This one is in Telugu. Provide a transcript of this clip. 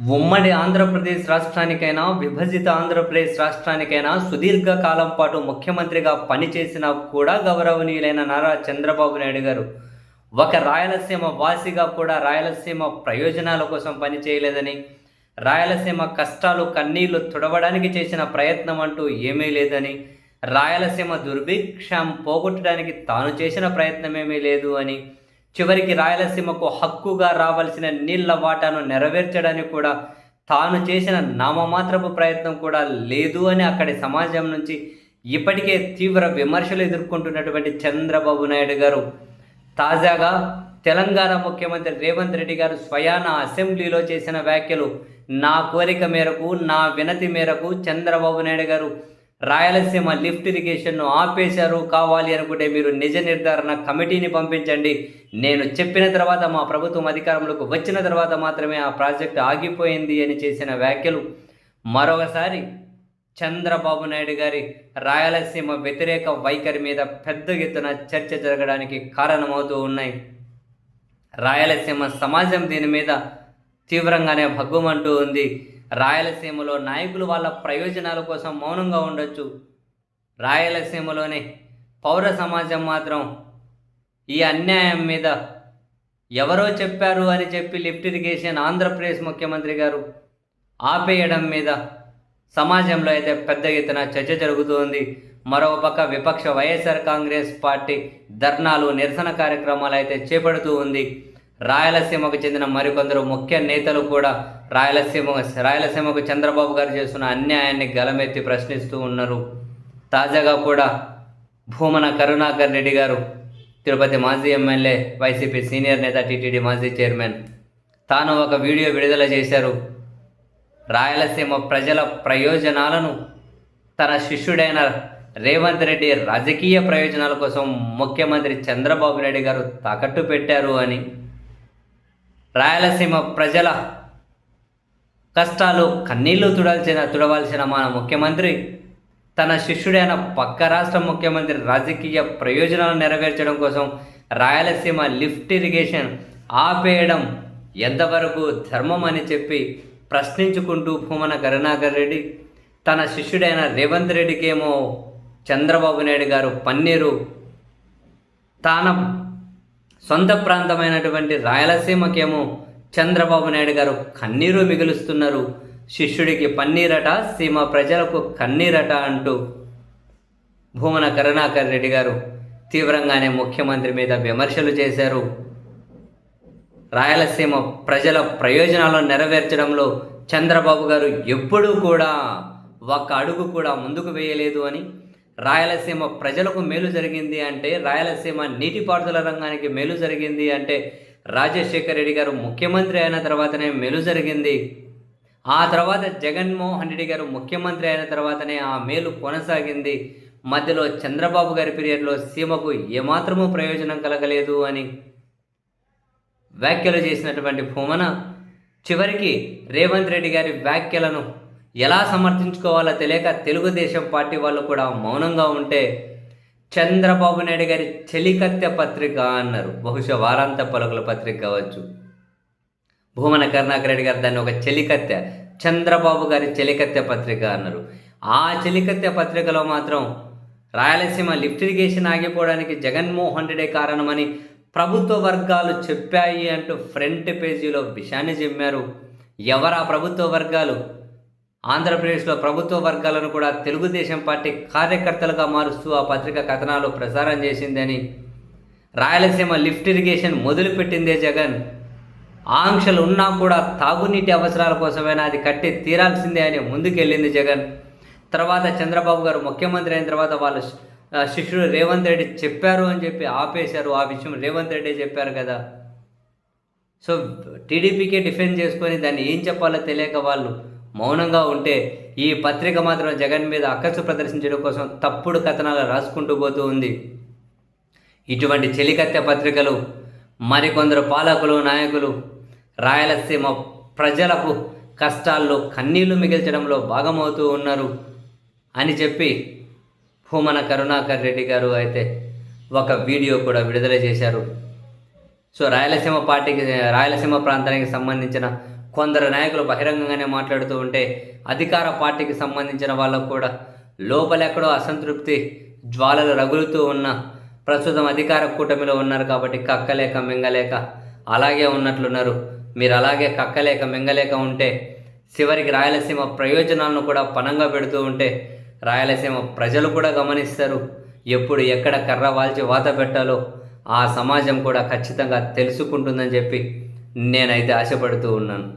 ఉమ్మడి ఆంధ్రప్రదేశ్ రాష్ట్రానికైనా విభజిత ఆంధ్రప్రదేశ్ రాష్ట్రానికైనా సుదీర్ఘ కాలం పాటు ముఖ్యమంత్రిగా పనిచేసిన కూడా గౌరవనీయులైన నారా చంద్రబాబు నాయుడు గారు ఒక రాయలసీమ వాసిగా కూడా రాయలసీమ ప్రయోజనాల కోసం పనిచేయలేదని రాయలసీమ కష్టాలు కన్నీళ్ళు తుడవడానికి చేసిన ప్రయత్నం అంటూ ఏమీ లేదని రాయలసీమ దుర్భిక్షం పోగొట్టడానికి తాను చేసిన ప్రయత్నమేమీ లేదు అని చివరికి రాయలసీమకు హక్కుగా రావాల్సిన నీళ్ళ వాటాను నెరవేర్చడానికి కూడా తాను చేసిన నామమాత్రపు ప్రయత్నం కూడా లేదు అని అక్కడి సమాజం నుంచి ఇప్పటికే తీవ్ర విమర్శలు ఎదుర్కొంటున్నటువంటి చంద్రబాబు నాయుడు గారు. తాజాగా తెలంగాణ ముఖ్యమంత్రి రేవంత్ రెడ్డి గారు స్వయాన అసెంబ్లీలో చేసిన వ్యాఖ్యలు నా కోరిక మేరకు నా వినతి మేరకు చంద్రబాబు నాయుడు గారు రాయలసీమ లిఫ్ట్ ఇరిగేషన్ను ఆపేశారు. కావాలి అనుకుంటే మీరు నిజ నిర్ధారణ కమిటీని పంపించండి. నేను చెప్పిన తర్వాత మా ప్రభుత్వం అధికారంలోకి వచ్చిన తర్వాత మాత్రమే ఆ ప్రాజెక్టు ఆగిపోయింది అని చేసిన వ్యాఖ్యలు. మరొకసారి చంద్రబాబు నాయుడు గారి రాయలసీమ వ్యతిరేక వైఖరి మీద పెద్ద ఎత్తున చర్చ జరగడానికి కారణమవుతూ ఉన్నాయి. రాయలసీమ సమాజం దీని మీద తీవ్రంగానే భగ్గుమంటూ ఉంది. రాయలసీమలో నాయకులు వాళ్ళ ప్రయోజనాల కోసం మౌనంగా ఉండొచ్చు. రాయలసీమలోనే పౌర సమాజం మాత్రం ఈ అన్యాయం మీద ఎవరో చెప్పారు అని చెప్పి లిఫ్ట్ ఇరిగేషన్ ఆంధ్రప్రదేశ్ ముఖ్యమంత్రి గారు ఆపేయడం మీద సమాజంలో అయితే పెద్ద ఎత్తున చర్చ జరుగుతోంది. మరోపక్క విపక్ష వైఎస్ఆర్ కాంగ్రెస్ పార్టీ ధర్నాలు నిరసన కార్యక్రమాలు అయితే చేపడుతూ ఉంది. రాయలసీమకు చెందిన మరికొందరు ముఖ్య నేతలు కూడా రాయలసీమ రాయలసీమకు చంద్రబాబు గారు చేస్తున్న అన్యాయాన్ని గలమెత్తి ప్రశ్నిస్తూ ఉన్నారు. తాజాగా కూడా భూమన కరుణాకర్ రెడ్డి గారు తిరుపతి మాజీ ఎమ్మెల్యే వైసీపీ సీనియర్ నేత టీటీడీ మాజీ చైర్మన్ తాను ఒక వీడియో విడుదల చేశారు. రాయలసీమ ప్రజల ప్రయోజనాలను తన శిష్యుడైన రేవంత్ రెడ్డి రాజకీయ ప్రయోజనాల కోసం ముఖ్యమంత్రి చంద్రబాబు నాయుడు గారు తాకట్టు పెట్టారు అని రాయలసీమ ప్రజల కష్టాలు కన్నీళ్ళు తుడాల్సిన తుడవాల్సిన మన ముఖ్యమంత్రి తన శిష్యుడైన పక్క రాష్ట్ర ముఖ్యమంత్రి రాజకీయ ప్రయోజనాలు నెరవేర్చడం కోసం రాయలసీమ లిఫ్ట్ ఇరిగేషన్ ఆపేయడం ఎంతవరకు ధర్మం అని చెప్పి ప్రశ్నించుకుంటూ భూమన కరుణాకర్ రెడ్డి తన శిష్యుడైన రేవంత్ రెడ్డికేమో చంద్రబాబు నాయుడు గారు పన్నీరు తానం సొంత ప్రాంతమైనటువంటి రాయలసీమకేమో చంద్రబాబు నాయుడు గారు కన్నీరు మిగులుస్తున్నారు. శిష్యుడికి పన్నీరట సీమ ప్రజలకు కన్నీరట అంటూ భూమన కరుణాకర్ రెడ్డి గారు తీవ్రంగానే ముఖ్యమంత్రి మీద విమర్శలు చేశారు. రాయలసీమ ప్రజల ప్రయోజనాలను నెరవేర్చడంలో చంద్రబాబు గారు ఎప్పుడూ కూడా ఒక్క అడుగు కూడా ముందుకు వేయలేదు అని రాయలసీమ ప్రజలకు మేలు జరిగింది అంటే రాయలసీమ నీటిపారుదల రంగానికి మేలు జరిగింది అంటే రాజశేఖర రెడ్డి గారు ముఖ్యమంత్రి అయిన తర్వాతనే మేలు జరిగింది. ఆ తర్వాత జగన్మోహన్ రెడ్డి గారు ముఖ్యమంత్రి అయిన తర్వాతనే ఆ మేలు కొనసాగింది. మధ్యలో చంద్రబాబు గారి పీరియడ్లో సీమకు ఏమాత్రము ప్రయోజనం కలగలేదు అని వ్యాఖ్యలు చేసినటువంటి భూమన చివరికి రేవంత్ రెడ్డి గారి వ్యాఖ్యలను ఎలా సమర్థించుకోవాలో తెలియక తెలుగుదేశం పార్టీ వాళ్ళు కూడా మౌనంగా ఉంటే చంద్రబాబు నాయుడు గారి చెలికత్తె పత్రిక అన్నారు. బహుశా వారాంత పలుకుల పత్రిక కావచ్చు. భూమన కరుణాకర్ రెడ్డి గారు దాన్ని ఒక చెలికత్తె చంద్రబాబు గారి చెలికత్తె పత్రిక అన్నారు. ఆ చెలికత్తె పత్రికలో మాత్రం రాయలసీమ లిఫ్ట్ ఇరిగేషన్ ఆగిపోవడానికి జగన్మోహన్ రెడ్డి కారణమని ప్రభుత్వ వర్గాలు చెప్పాయి అంటూ ఫ్రంట్ పేజీలో విషయాన్ని చెప్పారు ఎవరా ప్రభుత్వ వర్గాలు? ఆంధ్రప్రదేశ్లో ప్రభుత్వ వర్గాలను కూడా తెలుగుదేశం పార్టీ కార్యకర్తలుగా మారుస్తూ ఆ పత్రిక కథనాలు ప్రసారం చేసిందని రాయలసీమ లిఫ్ట్ ఇరిగేషన్ మొదలుపెట్టిందే జగన్. ఆంక్షలు ఉన్నా కూడా తాగునీటి అవసరాల కోసమైనా అది కట్టి తీరాల్సిందే అని ముందుకెళ్ళింది జగన్. తర్వాత చంద్రబాబు గారు ముఖ్యమంత్రి అయిన తర్వాత వాళ్ళ శిష్యుడు రేవంత్ రెడ్డి చెప్పారు అని చెప్పి ఆపేశారు. ఆ విషయం రేవంత్ రెడ్డి చెప్పారు కదా. సో టీడీపీకే డిఫెండ్ చేసుకొని దాన్ని ఏం చెప్పాలో తెలియక వాళ్ళు మౌనంగా ఉంటే ఈ పత్రిక మాత్రం జగన్ మీద అక్కసు ప్రదర్శించడం కోసం తప్పుడు కథనాలు రాసుకుంటూ పోతూ ఉంది. ఇటువంటి చెలికత్తె పత్రికలు మరికొందరు పాలకులు నాయకులు రాయలసీమ ప్రజలకు కష్టాల్లో కన్నీళ్ళు మిగిల్చడంలో భాగమవుతూ ఉన్నారు అని చెప్పి భూమన కరుణాకర్ రెడ్డి గారు అయితే ఒక వీడియో కూడా విడుదల చేశారు. సో రాయలసీమ పార్టీకి రాయలసీమ ప్రాంతానికి సంబంధించిన కొందరు నాయకులు బహిరంగంగానే మాట్లాడుతూ ఉంటే అధికార పార్టీకి సంబంధించిన వాళ్ళకు కూడా లోపలెక్కడో అసంతృప్తి జ్వాలలు రగులుతూ ఉన్న ప్రస్తుతం అధికార కూటమిలో ఉన్నారు కాబట్టి కక్కలేక మింగలేక అలాగే ఉన్నట్లున్నారు. మీరు అలాగే కక్కలేక మింగలేక ఉంటే చివరికి రాయలసీమ ప్రయోజనాలను కూడా పనంగా పెడుతూ ఉంటే రాయలసీమ ప్రజలు కూడా గమనిస్తారు. ఎప్పుడు ఎక్కడ కర్ర వాల్చి వాత పెట్టాలో ఆ సమాజం కూడా ఖచ్చితంగా తెలుసుకుంటుందని చెప్పి నేనైతే ఆశపడుతూ ఉన్నాను.